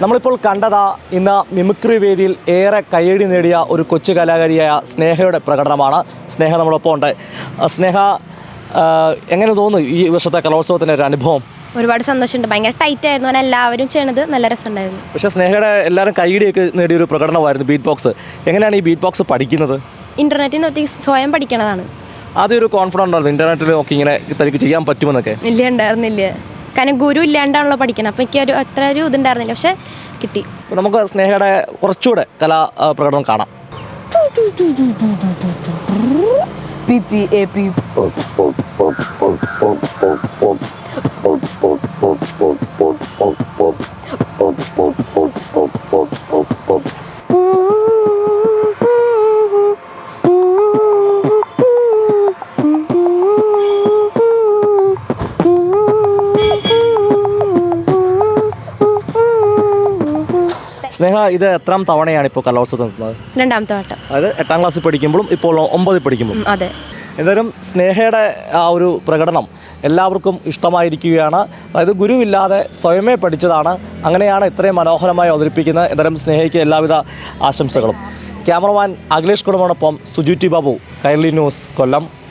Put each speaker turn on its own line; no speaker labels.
നമ്മളിപ്പോൾ കണ്ടതാ ഇന്ന് മിമിക്രി വേദിയിൽ ഏറെ കയ്യടി നേടിയ ഒരു കൊച്ചു കലാകാരിയായ സ്നേഹയുടെ പ്രകടനമാണ്. സ്നേഹ നമ്മളൊപ്പം ഉണ്ട്. സ്നേഹ എങ്ങനെ തോന്നുന്നു ഈ വർഷത്തെ കലോത്സവത്തിന്റെ ഒരു അനുഭവം?
ഒരുപാട് സന്തോഷമുണ്ട്. ഭയങ്കര ടൈറ്റ് ആയിരുന്നു. അങ്ങനെ എല്ലാവരും ചെയ്യണത് നല്ല രസമുണ്ടായിരുന്നു.
പക്ഷേ സ്നേഹയുടെ എല്ലാവരും കൈയടിയൊക്കെ നേടിയ ഒരു പ്രകടനമായിരുന്നു ബീറ്റ് ബോക്സ് എങ്ങനെയാണ് ഈ ബീറ്റ് ബോക്സ് പഠിക്കുന്നത്
ഇന്റർനെറ്റിൽ നോക്കി സ്വയം പഠിക്കണതാണ്.
ആദ്യം ഒരു കോൺഫിഡന്റ് ഉണ്ടായിരുന്നു. ഇന്റർനെറ്റിൽ നോക്കി ഇങ്ങനെ തനിക്ക് ചെയ്യാൻ പറ്റുമെന്നൊക്കെ.
ഇല്ല ഉണ്ടായിരുന്നില്ല. കാരണം ഗുരു ഇല്ലാണ്ടാണല്ലോ പഠിക്കണം. അപ്പം എനിക്ക് ഒരു അത്ര ഒരു ഇതുണ്ടായിരുന്നില്ല. പക്ഷെ കിട്ടി.
അപ്പോൾ നമുക്ക് സ്നേഹയുടെ കുറച്ചുകൂടെ കലാ പ്രകടനം കാണാം. സ്നേഹ ഇത് എത്രാം തവണയാണ് ഇപ്പോൾ കലോത്സവം നിൽക്കുന്നത്?
രണ്ടാമത്തെ വട്ടം.
അതായത് എട്ടാം ക്ലാസ്സിൽ പഠിക്കുമ്പോഴും ഇപ്പോൾ ഒമ്പതിൽ പഠിക്കുമ്പോഴും.
അതെ.
എന്തായാലും സ്നേഹയുടെ ആ ഒരു പ്രകടനം എല്ലാവർക്കും ഇഷ്ടമായിരിക്കുകയാണ്. അതായത് ഗുരുവില്ലാതെ സ്വയമേ പഠിച്ചതാണ്. അങ്ങനെയാണ് ഇത്രയും മനോഹരമായി അവതരിപ്പിക്കുന്നത്. എന്തായാലും സ്നേഹയ്ക്ക് എല്ലാവിധ ആശംസകളും. ക്യാമറമാൻ അഖിലേഷ് കുടുംബോടൊപ്പം സുജു ടി ബാബു കൈർലി ന്യൂസ് കൊല്ലം.